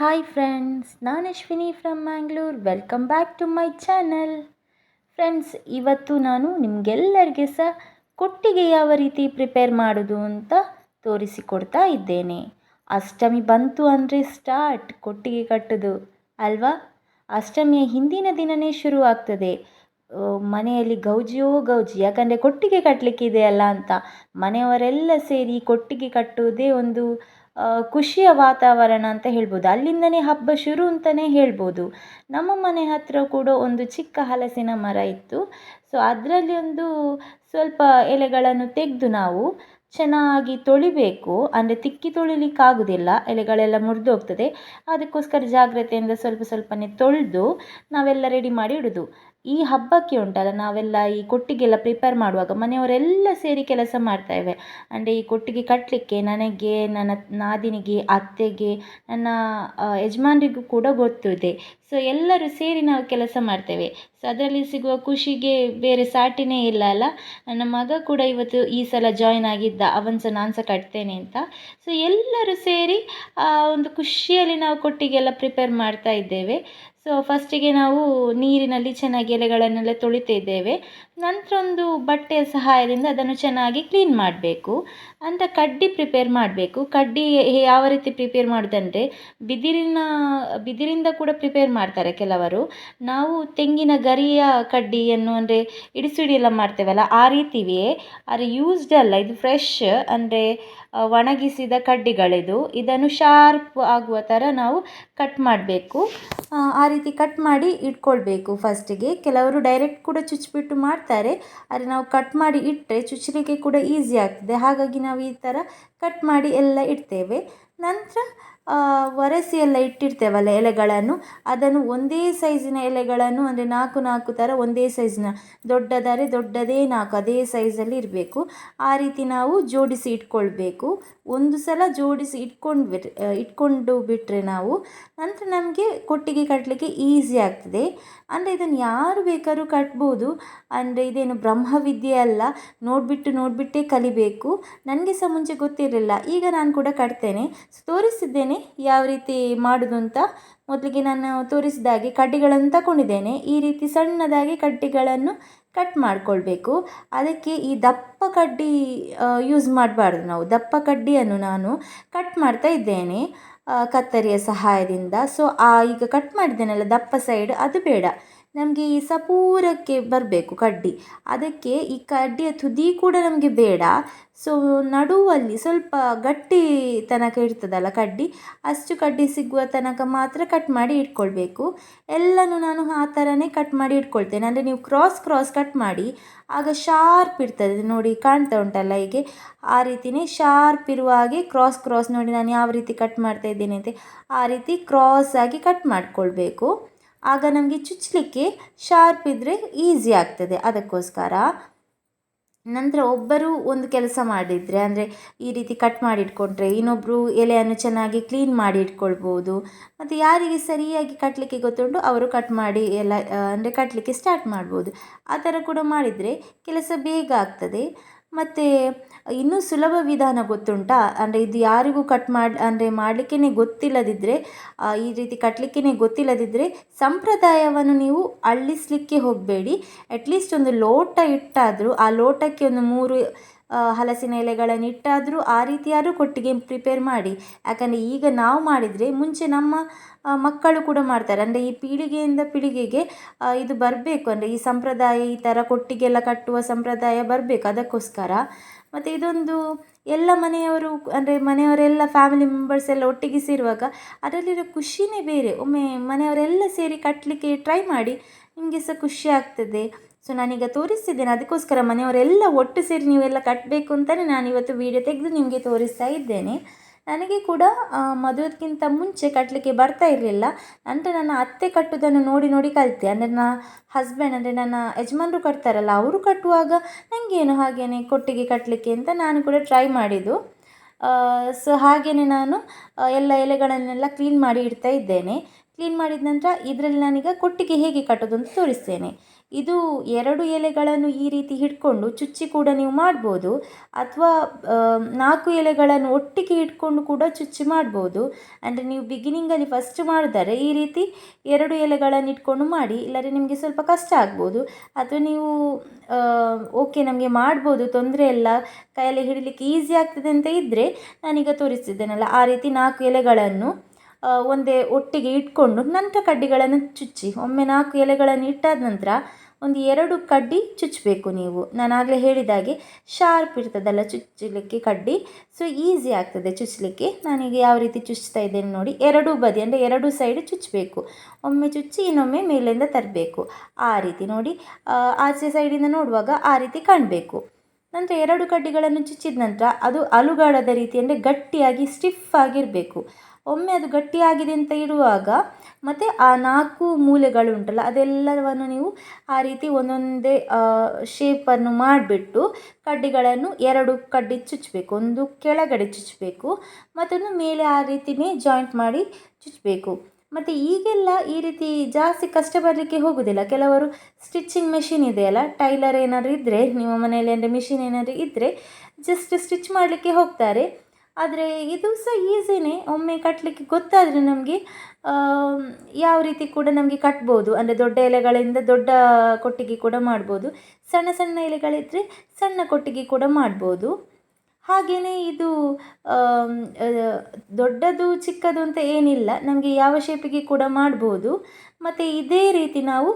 Hi friends ನಾನು Ashwini from Mangalore welcome back to my channel friends ಇವತ್ತು ನಾನು ನಿಮಗೆಲ್ಲರಿಗೆ ಸಹ ಕೊಟ್ಟಿಗೆ ಯಾವ ರೀತಿ ಪ್ರಿಪೇರ್ ಮಾಡೋದು ಅಂತ ತೋರಿಸಿಕೊಡ್ತಾ ಇದ್ದೇನೆ. ಅಷ್ಟಮಿ ಬಂತು ಅಂದರೆ ಸ್ಟಾರ್ಟ್ ಕೊಟ್ಟಿಗೆ ಕಟ್ಟೋದು, ಅಲ್ವಾ? ಅಷ್ಟಮಿಯ ಹಿಂದಿನ ದಿನವೇ ಶುರು ಆಗ್ತದೆ. ಮನೆಯಲ್ಲಿ ಗೌಜಿಯೋ ಗೌಜಿ, ಯಾಕಂದರೆ ಕೊಟ್ಟಿಗೆ ಕಟ್ಟಲಿಕ್ಕಿದೆ ಅಲ್ಲ ಅಂತ ಮನೆಯವರೆಲ್ಲ ಸೇರಿ ಕೊಟ್ಟಿಗೆ ಕಟ್ಟುವುದೇ ಒಂದು ಖುಷಿಯ ವಾತಾವರಣ ಅಂತ ಹೇಳ್ಬೋದು. ಅಲ್ಲಿಂದನೇ ಹಬ್ಬ ಶುರು ಅಂತಲೇ ಹೇಳ್ಬೋದು. ನಮ್ಮ ಮನೆ ಹತ್ತಿರ ಕೂಡ ಒಂದು ಚಿಕ್ಕ ಹಲಸಿನ ಮರ ಇತ್ತು. ಸೊ ಅದರಲ್ಲಿ ಒಂದು ಸ್ವಲ್ಪ ಎಲೆಗಳನ್ನು ತೆಗೆದು ನಾವು ಚೆನ್ನಾಗಿ ತೊಳಿಬೇಕು. ಅಂದರೆ ತಿಕ್ಕಿ ತೊಳಿಲಿಕ್ಕಾಗೋದಿಲ್ಲ ಎಲೆಗಳೆಲ್ಲ ಮುರಿದು ಹೋಗ್ತದೆ ಅದಕ್ಕೋಸ್ಕರ ಜಾಗ್ರತೆಯಿಂದ ಸ್ವಲ್ಪ ಸ್ವಲ್ಪನೇ ತೊಳೆದು ನಾವೆಲ್ಲ ರೆಡಿ ಮಾಡಿ ಇಡೋದು. ಈ ಹಬ್ಬಕ್ಕೆ ಉಂಟಲ್ಲ, ನಾವೆಲ್ಲ ಈ ಕೊಟ್ಟಿಗೆಲ್ಲ ಪ್ರಿಪೇರ್ ಮಾಡುವಾಗ ಮನೆಯವರೆಲ್ಲ ಸೇರಿ ಕೆಲಸ ಮಾಡ್ತೇವೆ ಅಂದರೆ ಈ ಕೊಟ್ಟಿಗೆ ಕಟ್ಟಲಿಕ್ಕೆ ನನಗೆ, ನನ್ನ ನಾದಿನಿಗೆ, ಅತ್ತೆಗೆ, ನನ್ನ ಯಜಮಾನ್ರಿಗೂ ಕೂಡ ಗೊತ್ತಿದೆ. ಸೊ ಎಲ್ಲರೂ ಸೇರಿ ನಾವು ಕೆಲಸ ಮಾಡ್ತೇವೆ. ಸೊ ಅದರಲ್ಲಿ ಸಿಗುವ ಖುಷಿಗೆ ಬೇರೆ ಸಾಟಿನೇ ಇಲ್ಲ ಅಲ್ಲ? ನನ್ನ ಮಗ ಕೂಡ ಇವತ್ತು ಈ ಸಲ ಜಾಯ್ನ್ ಆಗಿದ್ದ. ಅವನು ಸಹ ನಾನು ಸಹ ಕಟ್ತೇನೆ ಅಂತ. ಸೊ ಎಲ್ಲರೂ ಸೇರಿ, ಆ, ಒಂದು ಖುಷಿಯಲ್ಲಿ ನಾವು ಕೊಟ್ಟಿಗೆಲ್ಲ ಪ್ರಿಪೇರ್ ಮಾಡ್ತಾ ಇದ್ದೇವೆ. ಸೊ ಫಸ್ಟಿಗೆ ನಾವು ನೀರಿನಲ್ಲಿ ಚೆನ್ನಾಗಿ ಎಲೆಗಳನ್ನೆಲ್ಲ ತೊಳಿತಿದ್ದೇವೆ ನಂತರ ಒಂದು ಬಟ್ಟೆಯ ಸಹಾಯದಿಂದ ಅದನ್ನು ಚೆನ್ನಾಗಿ ಕ್ಲೀನ್ ಮಾಡಬೇಕು. ಅಂತ ಕಡ್ಡಿ ಪ್ರಿಪೇರ್ ಮಾಡಬೇಕು. ಕಡ್ಡಿ ಯಾವ ರೀತಿ ಪ್ರಿಪೇರ್ ಮಾಡೋದಂದರೆ ಬಿದಿರಿನ, ಬಿದಿರಿಂದ ಕೂಡ ಪ್ರಿಪೇರ್ ಮಾಡ್ತಾರೆ ಕೆಲವರು. ನಾವು ತೆಂಗಿನ ಗರಿಯ ಕಡ್ಡಿಯನ್ನು ಅಂದರೆ ಇಡಿಸಿಡಿ ಎಲ್ಲ ಮಾಡ್ತೇವಲ್ಲ, ಆ ರೀತಿಯೇ. ಆದರೆ ಯೂಸ್ಡ್ ಅಲ್ಲ, ಇದು ಫ್ರೆಶ್ ಅಂದರೆ ಒಣಗಿಸಿದ ಕಡ್ಡಿಗಳಿದು. ಇದನ್ನು ಶಾರ್ಪ್ ಆಗುವ ಥರ ನಾವು ಕಟ್ ಮಾಡಬೇಕು. ಆ ರೀತಿ ಕಟ್ ಮಾಡಿ ಇಟ್ಕೊಳ್ಬೇಕು ಫಸ್ಟಿಗೆ. ಕೆಲವರು ಡೈರೆಕ್ಟ್ ಕೂಡ ಚುಚ್ಚಿಬಿಟ್ಟು ಮಾಡ್ತಾರೆ. ಆದರೆ ನಾವು ಕಟ್ ಮಾಡಿ ಇಟ್ಟರೆ ಚುಚ್ಚಲಿಕ್ಕೆ ಕೂಡ ಈಸಿ ಆಗ್ತದೆ. ಹಾಗಾಗಿ ನಾವು ಈ ಥರ ಕಟ್ ಮಾಡಿ ಎಲ್ಲ ಇಡ್ತೇವೆ. ನಂತರ ಒರೆಸಿ ಎಲ್ಲ ಇಟ್ಟಿರ್ತೇವಲ್ಲ ಎಲೆಗಳನ್ನು. ಅದನ್ನು ಒಂದೇ ಸೈಜಿನ ಎಲೆಗಳನ್ನು, ಅಂದರೆ ನಾಲ್ಕು ನಾಲ್ಕು ಥರ ಒಂದೇ ಸೈಜಿನ, ದೊಡ್ಡದಾದರೆ ದೊಡ್ಡದೇ ನಾಲ್ಕು, ಅದೇ ಸೈಜಲ್ಲಿ ಇರಬೇಕು. ಆ ರೀತಿ ನಾವು ಜೋಡಿಸಿ ಇಟ್ಕೊಳ್ಬೇಕು. ಒಂದು ಸಲ ಜೋಡಿಸಿ ಇಟ್ಕೊಂಡು ಬಿಟ್ರೆ ಇಟ್ಕೊಂಡು ಬಿಟ್ಟರೆ ನಾವು ನಂತರ ನಮಗೆ ಕೊಟ್ಟಿಗೆ ಕಟ್ಟಲಿಕ್ಕೆ ಈಸಿ ಆಗ್ತದೆ. ಅಂದರೆ ಇದನ್ನು ಯಾರು ಬೇಕಾದ್ರೂ ಕಟ್ಬೋದು. ಅಂದರೆ ಇದೇನು ಬ್ರಹ್ಮವಿದ್ಯೆ ಅಲ್ಲ, ನೋಡಿಬಿಟ್ಟು ನೋಡಿಬಿಟ್ಟೇ ಕಲಿಬೇಕು. ನನಗೆ ಸಹ ಮುಂಚೆ ಗೊತ್ತಿರಲಿಲ್ಲ, ಈಗ ನಾನು ಕೂಡ ಕಟ್ತೇನೆ. ತೋರಿಸಿದ್ದೇನೆ. ಯಾವ ರೀತಿ ಮಾಡೋದು ಅಂತ ಮೊದಲಿಗೆ ನಾನು ತೋರಿಸಿದ ಹಾಗೆ ಕಡ್ಡಿಗಳನ್ನು ತಗೊಂಡಿದ್ದೇನೆ. ಈ ರೀತಿ ಸಣ್ಣದಾಗಿ ಕಡ್ಡಿಗಳನ್ನು ಕಟ್ ಮಾಡಿಕೊಳ್ಬೇಕು. ಅದಕ್ಕೆ ಈ ದಪ್ಪ ಕಡ್ಡಿ ಯೂಸ್ ಮಾಡಬಾರ್ದು ನಾವು. ದಪ್ಪ ಕಡ್ಡಿಯನ್ನು ನಾನು ಕಟ್ ಮಾಡ್ತಾ ಇದ್ದೇನೆ ಕತ್ತರಿಯ ಸಹಾಯದಿಂದ. ಸೊ ಆ, ಈಗ ಕಟ್ ಮಾಡಿದ್ದೇನಲ್ಲ, ದಪ್ಪ ಸೈಡ್ ಅದು ಬೇಡ. ನಮಗೆ ಈ ಸಪೂರಕ್ಕೆ ಬರಬೇಕು ಕಡ್ಡಿ. ಅದಕ್ಕೆ ಈ ಕಡ್ಡಿಯ ತುದಿ ಕೂಡ ನಮಗೆ ಬೇಡ. ಸೊ ನಡುವಲ್ಲಿ ಸ್ವಲ್ಪ ಗಟ್ಟಿ ತನಕ ಇರ್ತದಲ್ಲ ಕಡ್ಡಿ, ಅಷ್ಟು ಕಡ್ಡಿ ಸಿಗುವ ತನಕ ಮಾತ್ರ ಕಟ್ ಮಾಡಿ ಇಟ್ಕೊಳ್ಬೇಕು. ಎಲ್ಲನೂ ನಾನು ಆ ಥರನೇ ಕಟ್ ಮಾಡಿ ಇಟ್ಕೊಳ್ತೇನೆ. ಅಂದರೆ ನೀವು ಕ್ರಾಸ್ ಕ್ರಾಸ್ ಕಟ್ ಮಾಡಿ, ಆಗ ಶಾರ್ಪ್ ಇರ್ತದೆ. ನೋಡಿ, ಕಾಣ್ತಾ ಉಂಟಲ್ಲ ಹೀಗೆ? ಆ ರೀತಿಯೇ ಶಾರ್ಪ್ ಇರುವ ಹಾಗೆ ಕ್ರಾಸ್ ಕ್ರಾಸ್ ನೋಡಿ ನಾನು ಯಾವ ರೀತಿ ಕಟ್ ಮಾಡ್ತಾ ಇದ್ದೇನೆ ಅಂತ. ಆ ರೀತಿ ಕ್ರಾಸ್ ಆಗಿ ಕಟ್ ಮಾಡಿಕೊಳ್ಬೇಕು. ಆಗ ನಮಗೆ ಚುಚ್ಚಲಿಕ್ಕೆ ಶಾರ್ಪ್ ಇದ್ದರೆ ಈಸಿ ಆಗ್ತದೆ. ಅದಕ್ಕೋಸ್ಕರ ನಂತರ ಒಬ್ಬರು ಒಂದು ಕೆಲಸ ಮಾಡಿದರೆ, ಅಂದರೆ ಈ ರೀತಿ ಕಟ್ ಮಾಡಿ ಇಟ್ಕೊಂಡ್ರೆ ಇನ್ನೊಬ್ಬರು ಎಲೆಯನ್ನು ಚೆನ್ನಾಗಿ ಕ್ಲೀನ್ ಮಾಡಿ ಇಟ್ಕೊಳ್ಬೋದು ಮತ್ತು ಯಾರಿಗೆ ಸರಿಯಾಗಿ ಕಟ್ಟಲಿಕ್ಕೆ ಗೊತ್ತುಂಟು ಅವರು ಕಟ್ ಮಾಡಿ ಎಲ್ಲ ಅಂದರೆ ಕಟ್ಟಲಿಕ್ಕೆ ಸ್ಟಾರ್ಟ್ ಮಾಡ್ಬೋದು. ಆ ಥರ ಕೂಡ ಮಾಡಿದರೆ ಕೆಲಸ ಬೇಗ ಆಗ್ತದೆ. ಮತ್ತು ಇನ್ನೂ ಸುಲಭ ವಿಧಾನ ಗೊತ್ತುಂಟಾ? ಅಂದರೆ ಇದು ಯಾರಿಗೂ ಕಟ್ ಮಾಡಿ, ಅಂದರೆ ಮಾಡಲಿಕ್ಕೇ ಗೊತ್ತಿಲ್ಲದಿದ್ದರೆ ಈ ರೀತಿ ಕಟ್ಟಲಿಕ್ಕೇ ಗೊತ್ತಿಲ್ಲದಿದ್ದರೆ ಸಂಪ್ರದಾಯವನ್ನು ನೀವು ಅಳ್ಳಿಸ್ಲಿಕ್ಕೆ ಹೋಗಬೇಡಿ. ಅಟ್ಲೀಸ್ಟ್ ಒಂದು ಲೋಟ ಇಟ್ಟಾದರೂ, ಆ ಲೋಟಕ್ಕೆ ಒಂದು ಮೂರು ಹಲಸಿನ ಎಲೆಗಳನ್ನು ಇಟ್ಟಾದರೂ ಆ ರೀತಿಯಾದರೂ ಕೊಟ್ಟಿಗೆ ಪ್ರಿಪೇರ್ ಮಾಡಿ. ಯಾಕಂದರೆ ಈಗ ನಾವು ಮಾಡಿದರೆ ಮುಂಚೆ ನಮ್ಮ ಮಕ್ಕಳು ಕೂಡ ಮಾಡ್ತಾರೆ. ಅಂದರೆ ಈ ಪೀಳಿಗೆಯಿಂದ ಪೀಳಿಗೆಗೆ ಇದು ಬರಬೇಕು. ಅಂದರೆ ಈ ಸಂಪ್ರದಾಯ ಈ ಥರ ಕೊಟ್ಟಿಗೆಲ್ಲ ಕಟ್ಟುವ ಸಂಪ್ರದಾಯ ಬರಬೇಕು ಅದಕ್ಕೋಸ್ಕರ. ಮತ್ತು ಇದೊಂದು ಎಲ್ಲ ಮನೆಯವರು, ಅಂದರೆ ಮನೆಯವರೆಲ್ಲ ಫ್ಯಾಮಿಲಿ ಮೆಂಬರ್ಸ್ ಎಲ್ಲ ಒಟ್ಟಿಗೆ ಸೇರುವಾಗ ಅದರಲ್ಲಿರೋ ಖುಷಿಯೇ ಬೇರೆ. ಒಮ್ಮೆ ಮನೆಯವರೆಲ್ಲ ಸೇರಿ ಕಟ್ಟಲಿಕ್ಕೆ ಟ್ರೈ ಮಾಡಿ ನಿಮಗೆ ಸಹ ಖುಷಿ ಆಗ್ತದೆ. ಸೊ ನಾನೀಗ ತೋರಿಸ್ತಿದ್ದೇನೆ. ಅದಕ್ಕೋಸ್ಕರ ಮನೆಯವರೆಲ್ಲ ಒಟ್ಟು ಸೇರಿ ನೀವೆಲ್ಲ ಕಟ್ಟಬೇಕು ಅಂತಲೇ ನಾನಿವತ್ತು ವೀಡಿಯೋ ತೆಗೆದು ನಿಮಗೆ ತೋರಿಸ್ತಾ ಇದ್ದೇನೆ. ನನಗೆ ಕೂಡ ಮದುವೆಗಿಂತ ಮುಂಚೆ ಕಟ್ಟಲಿಕ್ಕೆ ಬರ್ತಾ ಇರಲಿಲ್ಲ. ನಂತರ ನನ್ನ ಅತ್ತೆ ಕಟ್ಟುವುದನ್ನು ನೋಡಿ ನೋಡಿ ಕಲಿತೆ. ಅಂದರೆ ನನ್ನ ಹಸ್ಬೆಂಡ್ ಅಂದರೆ ನನ್ನ ಯಜಮಾನರು ಕಟ್ತಾರಲ್ಲ, ಅವರು ಕಟ್ಟುವಾಗ ನನಗೇನು ಹಾಗೇನೆ ಕೊಟ್ಟಿಗೆ ಕಟ್ಟಲಿಕ್ಕೆ ಅಂತ ನಾನು ಕೂಡ ಟ್ರೈ ಮಾಡಿದ್ದು. ಸೊ ಹಾಗೆಯೇ ನಾನು ಎಲ್ಲ ಎಲೆಗಳನ್ನೆಲ್ಲ ಕ್ಲೀನ್ ಮಾಡಿ ಇಡ್ತಾ ಇದ್ದೇನೆ. ಕ್ಲೀನ್ ಮಾಡಿದ ನಂತರ ಇದರಲ್ಲಿ ನಾನೀಗ ಕೊಟ್ಟಿಗೆ ಹೇಗೆ ಕಟ್ಟೋದು ಅಂತ ತೋರಿಸ್ತೇನೆ. ಇದು ಎರಡು ಎಲೆಗಳನ್ನು ಈ ರೀತಿ ಹಿಡ್ಕೊಂಡು ಚುಚ್ಚಿ ಕೂಡ ನೀವು ಮಾಡ್ಬೋದು. ಅಥವಾ ನಾಲ್ಕು ಎಲೆಗಳನ್ನು ಒಟ್ಟಿಗೆ ಹಿಡ್ಕೊಂಡು ಕೂಡ ಚುಚ್ಚಿ ಮಾಡ್ಬೋದು. ಅಂದರೆ ನೀವು ಬಿಗಿನಿಂಗಲ್ಲಿ ಫಸ್ಟ್ ಮಾಡಿದರೆ ಈ ರೀತಿ ಎರಡು ಎಲೆಗಳನ್ನು ಇಟ್ಕೊಂಡು ಮಾಡಿ, ಇಲ್ಲದ್ರೆ ನಿಮಗೆ ಸ್ವಲ್ಪ ಕಷ್ಟ ಆಗ್ಬೋದು. ಅಥವಾ ನೀವು ಓಕೆ ನಮಗೆ ಮಾಡ್ಬೋದು, ತೊಂದರೆ ಇಲ್ಲ, ಕೈಯಲ್ಲಿ ಹಿಡಿಲಿಕ್ಕೆ ಈಸಿ ಆಗ್ತದೆ ಅಂತ ಇದ್ದರೆ ನಾನೀಗ ತೋರಿಸ್ತಿದ್ದೇನಲ್ಲ, ಆ ರೀತಿ ನಾಲ್ಕು ಎಲೆಗಳನ್ನು ಒಂದೇ ಒಟ್ಟಿಗೆ ಇಟ್ಕೊಂಡು ನಂತರ ಕಡ್ಡಿಗಳನ್ನು ಚುಚ್ಚಿ, ಒಮ್ಮೆ ನಾಲ್ಕು ಎಲೆಗಳನ್ನು ಇಟ್ಟಾದ ನಂತರ ಒಂದು ಎರಡು ಕಡ್ಡಿ ಚುಚ್ಚಬೇಕು ನೀವು. ನಾನು ಆಗಲೇ ಹೇಳಿದಾಗೆ ಶಾರ್ಪ್ ಇರ್ತದಲ್ಲ ಚುಚ್ಚಲಿಕ್ಕೆ ಕಡ್ಡಿ? ಸೊ ಈಸಿ ಆಗ್ತದೆ ಚುಚ್ಚಲಿಕ್ಕೆ. ನಾನೀಗ ಯಾವ ರೀತಿ ಚುಚ್ತಾ ಇದ್ದೇನೆ ನೋಡಿ, ಎರಡೂ ಬದಿ ಅಂದರೆ ಎರಡೂ ಸೈಡ್ ಚುಚ್ಚಬೇಕು. ಒಮ್ಮೆ ಚುಚ್ಚಿ ಇನ್ನೊಮ್ಮೆ ಮೇಲಿಂದ ತರಬೇಕು. ಆ ರೀತಿ ನೋಡಿ ಆಚೆ ಸೈಡಿಂದ ನೋಡುವಾಗ ಆ ರೀತಿ ಕಾಣಬೇಕು. ನಂತರ ಎರಡು ಕಡ್ಡಿಗಳನ್ನು ಚುಚ್ಚಿದ ನಂತರ ಅದು ಅಲುಗಾಡದ ರೀತಿ ಅಂದರೆ ಗಟ್ಟಿಯಾಗಿ ಸ್ಟಿಫ್ ಆಗಿರಬೇಕು. ಒಮ್ಮೆ ಅದು ಗಟ್ಟಿಯಾಗಿದೆ ಅಂತ ಇರುವಾಗ ಮತ್ತು ಆ ನಾಲ್ಕು ಮೂಲೆಗಳು ಉಂಟಲ್ಲ, ಅದೆಲ್ಲವನ್ನು ನೀವು ಆ ರೀತಿ ಒಂದೊಂದೇ ಶೇಪನ್ನು ಮಾಡಿಬಿಟ್ಟು ಕಡ್ಡಿಗಳನ್ನು ಎರಡು ಕಡ್ಡಿ ಚುಚ್ಚಬೇಕು ಒಂದು ಕೆಳಗಡೆ ಚುಚ್ಚಬೇಕು ಮತ್ತೊಂದು ಮೇಲೆ ಆ ರೀತಿಯೇ ಜಾಯಿಂಟ್ ಮಾಡಿ ಚುಚ್ಚಬೇಕು ಮತ್ತು ಈಗೆಲ್ಲ ಈ ರೀತಿ ಜಾಸ್ತಿ ಕಷ್ಟ ಬರಲಿಕ್ಕೆ ಹೋಗೋದಿಲ್ಲ. ಕೆಲವರು ಸ್ಟಿಚ್ಚಿಂಗ್ ಮೆಷಿನ್ ಇದೆಯಲ್ಲ ಟೈಲರ್ ಏನಾದರೂ ಇದ್ದರೆ ನಿಮ್ಮ ಮನೆಯಲ್ಲಿ ಅಂದರೆ ಮೆಷಿನ್ ಏನಾದರೂ ಇದ್ದರೆ ಜಸ್ಟ್ ಸ್ಟಿಚ್ ಮಾಡಲಿಕ್ಕೆ ಹೋಗ್ತಾರೆ. ಆದರೆ ಇದು ಸಹ ಈಸಿನೇ ಒಮ್ಮೆ ಕಟ್ಟಲಿಕ್ಕೆ ಗೊತ್ತಾದರೆ ನಮಗೆ ಯಾವ ರೀತಿ ಕೂಡ ನಮಗೆ ಕಟ್ಬೋದು. ಅಂದರೆ ದೊಡ್ಡ ಎಲೆಗಳಿಂದ ದೊಡ್ಡ ಕೊಟ್ಟಿಗೆ ಕೂಡ ಮಾಡ್ಬೋದು. ಸಣ್ಣ ಸಣ್ಣ ಎಲೆಗಳಿದ್ದರೆ ಸಣ್ಣ ಕೊಟ್ಟಿಗೆ ಕೂಡ ಮಾಡ್ಬೋದು. ಹಾಗೆಯೇ ಇದು ದೊಡ್ಡದು ಚಿಕ್ಕದು ಅಂತ ಏನಿಲ್ಲ, ನಮಗೆ ಯಾವ ಶೇಪಿಗೆ ಕೂಡ ಮಾಡ್ಬೋದು. ಮತ್ತು ಇದೇ ರೀತಿ ನಾವು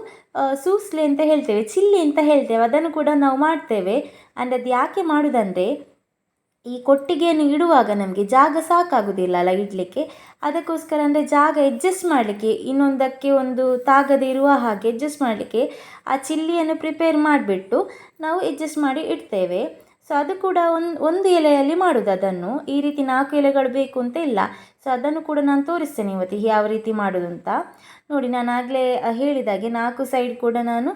ಸೂಸ್ಲೆ ಅಂತ ಹೇಳ್ತೇವೆ, ಚಿಲ್ಲಿ ಅಂತ ಹೇಳ್ತೇವೆ, ಅದನ್ನು ಕೂಡ ನಾವು ಮಾಡ್ತೇವೆ. ಅಂದರೆ ಅದು ಯಾಕೆ ಮಾಡೋದಂದರೆ ಈ ಕೊಟ್ಟಿಗೆಯನ್ನು ಇಡುವಾಗ ನಮಗೆ ಜಾಗ ಸಾಕಾಗೋದಿಲ್ಲ ಅಲ್ಲ ಇಡಲಿಕ್ಕೆ. ಅದಕ್ಕೋಸ್ಕರ ಅಂದರೆ ಜಾಗ ಎಡ್ಜಸ್ಟ್ ಮಾಡಲಿಕ್ಕೆ ಇನ್ನೊಂದಕ್ಕೆ ಒಂದು ತಾಗದೇ ಇರುವ ಹಾಗೆ ಎಡ್ಜಸ್ಟ್ ಮಾಡಲಿಕ್ಕೆ ಆ ಚಿಲ್ಲಿಯನ್ನು ಪ್ರಿಪೇರ್ ಮಾಡಿಬಿಟ್ಟು ನಾವು ಎಡ್ಜಸ್ಟ್ ಮಾಡಿ ಇಡ್ತೇವೆ. ಸೊ ಅದು ಕೂಡ ಒಂದು ಒಂದು ಎಲೆಯಲ್ಲಿ ಮಾಡೋದು ಅದನ್ನು. ಈ ರೀತಿ ನಾಲ್ಕು ಎಲೆಗಳು ಬೇಕು ಅಂತ ಇಲ್ಲ. ಸೊ ಅದನ್ನು ಕೂಡ ನಾನು ತೋರಿಸ್ತೇನೆ ಇವತ್ತು ಯಾವ ರೀತಿ ಮಾಡೋದು ಅಂತ. ನೋಡಿ, ನಾನು ಆಗಲೇ ಹೇಳಿದಾಗೆ ನಾಲ್ಕು ಸೈಡ್ ಕೂಡ ನಾನು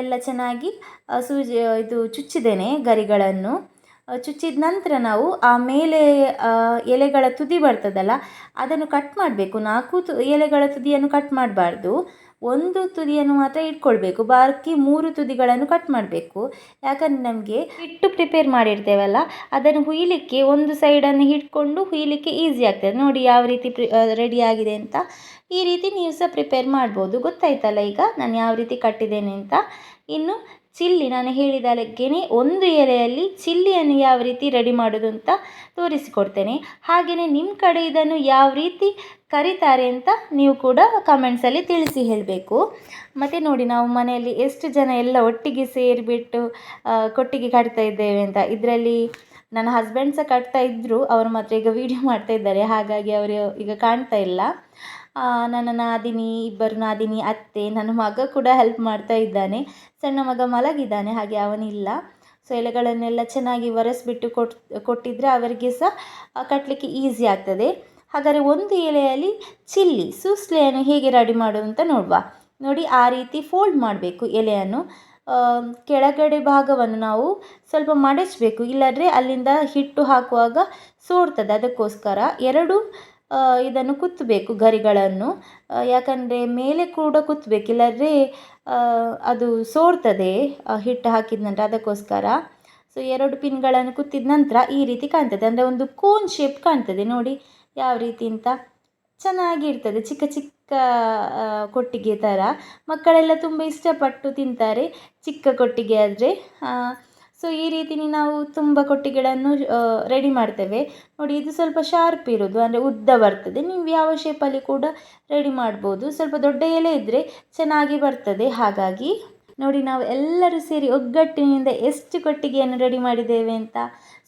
ಎಲ್ಲ ಚೆನ್ನಾಗಿ ಸೂಜಿ, ಇದು ಚುಚ್ಚಿದ್ದೇನೆ ಗರಿಗಳನ್ನು. ಚುಚ್ಚಿದ ನಂತರ ನಾವು ಆ ಮೇಲೆ ಎಲೆಗಳ ತುದಿ ಬರ್ತದಲ್ಲ, ಅದನ್ನು ಕಟ್ ಮಾಡಬೇಕು. ನಾಲ್ಕು ತು, ಎಲೆಗಳ ತುದಿಯನ್ನು ಕಟ್ ಮಾಡಬಾರ್ದು. ಒಂದು ತುದಿಯನ್ನು ಮಾತ್ರ ಇಟ್ಕೊಳ್ಬೇಕು. ಬಾಕಿ ಮೂರು ತುದಿಗಳನ್ನು ಕಟ್ ಮಾಡಬೇಕು. ಯಾಕಂದರೆ ನಮಗೆ ಹಿಟ್ಟು ಪ್ರಿಪೇರ್ ಮಾಡಿರ್ತೇವಲ್ಲ, ಅದನ್ನು ಹುಯ್ಲಿಕ್ಕೆ ಒಂದು ಸೈಡನ್ನು ಹಿಡ್ಕೊಂಡು ಹುಯ್ಲಿಕ್ಕೆ ಈಸಿ ಆಗ್ತದೆ. ನೋಡಿ ಯಾವ ರೀತಿ ಪ್ರಿ ರೆಡಿ ಆಗಿದೆ ಅಂತ. ಈ ರೀತಿ ನೀವು ಸಹ ಪ್ರಿಪೇರ್ ಮಾಡ್ಬೋದು. ಗೊತ್ತಾಯ್ತಲ್ಲ ಈಗ ನಾನು ಯಾವ ರೀತಿ ಕಟ್ಟಿದ್ದೇನೆ ಅಂತ. ಇನ್ನು ಚಿಲ್ಲಿ, ನಾನು ಹೇಳಿದಾಗೆಯೇ ಒಂದು ಎಲೆಯಲ್ಲಿ ಚಿಲ್ಲಿಯನ್ನು ಯಾವ ರೀತಿ ರೆಡಿ ಮಾಡೋದು ಅಂತ ತೋರಿಸಿಕೊಡ್ತೇನೆ. ಹಾಗೆಯೇ ನಿಮ್ಮ ಕಡೆ ಇದನ್ನು ಯಾವ ರೀತಿ ಕರೀತಾರೆ ಅಂತ ನೀವು ಕೂಡ ಕಮೆಂಟ್ಸಲ್ಲಿ ತಿಳಿಸಿ ಹೇಳಬೇಕು. ಮತ್ತು ನೋಡಿ, ನಾವು ಮನೆಯಲ್ಲಿ ಎಷ್ಟು ಜನ ಎಲ್ಲ ಒಟ್ಟಿಗೆ ಸೇರಿಬಿಟ್ಟು ಕೊಟ್ಟಿಗೆ ಕಟ್ತಾ ಇದ್ದೇವೆ ಅಂತ. ಇದರಲ್ಲಿ ನನ್ನ ಹಸ್ಬೆಂಡ್ ಸಹ ಕಟ್ತಾ ಇದ್ದರು ಅವರು ಮಾತ್ರ ಈಗ ವೀಡಿಯೋ ಮಾಡ್ತಾ ಇದ್ದಾರೆ. ಹಾಗಾಗಿ ಅವರು ಈಗ ಕಾಣ್ತಾ ಇಲ್ಲ. ನನ್ನ ನಾದಿನಿ, ಇಬ್ಬರು ನಾದಿನಿ, ಅತ್ತೆ, ನನ್ನ ಮಗ ಕೂಡ ಹೆಲ್ಪ್ ಮಾಡ್ತಾ ಇದ್ದಾನೆ. ಸಣ್ಣ ಮಗ ಮಲಗಿದ್ದಾನೆ, ಹಾಗೆ ಅವನಿಲ್ಲ. ಸೊ ಎಲೆಗಳನ್ನೆಲ್ಲ ಚೆನ್ನಾಗಿ ಒರೆಸ್ಬಿಟ್ಟು ಕೊಟ್ ಕೊಟ್ಟಿದ್ದರೆ ಅವರಿಗೆ ಸಹ ಕಟ್ಟಲಿಕ್ಕೆ ಈಸಿ ಆಗ್ತದೆ. ಹಾಗಾದರೆ ಒಂದು ಎಲೆಯಲ್ಲಿ ಚಿಲ್ಲಿ, ಸೂಸ್ಲೆಯನ್ನು ಹೇಗೆ ರೆಡಿ ಮಾಡೋದು ಅಂತ ನೋಡುವ. ನೋಡಿ, ಆ ರೀತಿ ಫೋಲ್ಡ್ ಮಾಡಬೇಕು ಎಲೆಯನ್ನು. ಕೆಳಗಡೆ ಭಾಗವನ್ನು ನಾವು ಸ್ವಲ್ಪ ಮಡಚಬೇಕು. ಇಲ್ಲದ್ರೆ ಅಲ್ಲಿಂದ ಹಿಟ್ಟು ಹಾಕುವಾಗ ಸೋರ್ತದೆ. ಅದಕ್ಕೋಸ್ಕರ ಎರಡು ಇದನ್ನು ಕುತ್ತಬೇಕು ಗರಿಗಳನ್ನು. ಯಾಕಂದರೆ ಮೇಲೆ ಕೂಡ ಕುತ್ತಬೇಕು ಇಲ್ಲದ್ರೆ ಅದು ಸೋರ್ತದೆ. ಹಿಟ್ಟು ಹಾಕಿದ ನಂತರ ಅದಕ್ಕೋಸ್ಕರ. ಸೊ ಎರಡು ಪಿನ್ಗಳನ್ನು ಕುತ್ತಿದ ನಂತರ ಈ ರೀತಿ ಕಾಣ್ತದೆ. ಅಂದರೆ ಒಂದು ಕೋನ್ ಶೇಪ್ ಕಾಣ್ತದೆ. ನೋಡಿ, ಯಾವ ರೀತಿ ಅಂತ. ಚೆನ್ನಾಗಿರ್ತದೆ ಚಿಕ್ಕ ಚಿಕ್ಕ ಕೊಟ್ಟಿಗೆ ಥರ ಮಕ್ಕಳೆಲ್ಲ ತುಂಬ ಇಷ್ಟಪಟ್ಟು ತಿಂತಾರೆ. ಚಿಕ್ಕ ಕೊಟ್ಟಿಗೆ ಆದರೆ ಸೊ ಈ ರೀತಿ ನಾವು ತುಂಬ ಕೊಟ್ಟಿಗೆಗಳನ್ನು ರೆಡಿ ಮಾಡ್ತೇವೆ. ನೋಡಿ, ಇದು ಸ್ವಲ್ಪ ಶಾರ್ಪ್ ಇರೋದು, ಅಂದರೆ ಉದ್ದ ಬರ್ತದೆ. ನೀವು ಯಾವ ಶೇಪಲ್ಲಿ ಕೂಡ ರೆಡಿ ಮಾಡ್ಬೋದು. ಸ್ವಲ್ಪ ದೊಡ್ಡ ಎಲೆ ಇದ್ದರೆ ಚೆನ್ನಾಗಿ ಬರ್ತದೆ. ಹಾಗಾಗಿ, ನೋಡಿ, ನಾವು ಎಲ್ಲರೂ ಸೇರಿ ಒಗ್ಗಟ್ಟಿನಿಂದ ಎಷ್ಟು ಕೊಟ್ಟಿಗೆಯನ್ನು ರೆಡಿ ಮಾಡಿದ್ದೇವೆ ಅಂತ.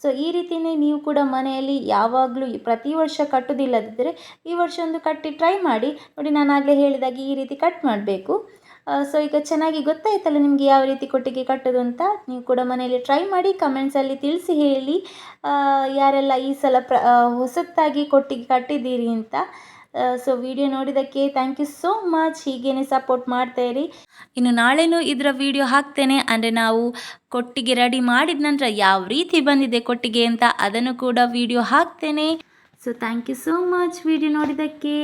ಸೊ ಈ ರೀತಿಯೇ ನೀವು ಕೂಡ ಮನೆಯಲ್ಲಿ ಯಾವಾಗಲೂ ಪ್ರತಿ ವರ್ಷ ಕಟ್ಟೋದಿಲ್ಲದಿದ್ದರೆ ಈ ವರ್ಷ ಒಂದು ಕಟ್ಟಿ ಟ್ರೈ ಮಾಡಿ. ನೋಡಿ, ನಾನು ಆಗಲೇ ಹೇಳಿದಾಗೆ ಈ ರೀತಿ ಕಟ್ ಮಾಡಬೇಕು. ಸೊ ಈಗ ಚೆನ್ನಾಗಿ ಗೊತ್ತಾಯ್ತಲ್ಲ ನಿಮಗೆ ಯಾವ ರೀತಿ ಕೊಟ್ಟಿಗೆ ಕಟ್ಟೋದು ಅಂತ? ನೀವು ಕೂಡ ಮನೆಯಲ್ಲಿ ಟ್ರೈ ಮಾಡಿ ಕಮೆಂಟ್ಸಲ್ಲಿ ತಿಳಿಸಿ ಹೇಳಿ ಯಾರೆಲ್ಲ ಈ ಸಲ ಪ್ರ ಹೊಸತ್ತಾಗಿ ಕೊಟ್ಟಿಗೆ ಕಟ್ಟಿದ್ದೀರಿ ಅಂತ. ಸೊ ವಿಡಿಯೋ ನೋಡಿದ್ದಕ್ಕೆ ಥ್ಯಾಂಕ್ ಯು ಸೋ ಮಚ್ ಹೀಗೇನೆ ಸಪೋರ್ಟ್ ಮಾಡ್ತಾ ಇರಿ. ಇನ್ನು ನಾಳೆನೂ ಇದರ ವಿಡಿಯೋ ಹಾಕ್ತೇನೆ. ಅಂದರೆ ನಾವು ಕೊಟ್ಟಿಗೆ ರೆಡಿ ಮಾಡಿದ ನಂತರ ಯಾವ ರೀತಿ ಬಂದಿದೆ ಕೊಟ್ಟಿಗೆ ಅಂತ ಅದನ್ನು ಕೂಡ ವಿಡಿಯೋ ಹಾಕ್ತೇನೆ. So thank you so much video ನೋಡಿದ್ದಕ್ಕೆ.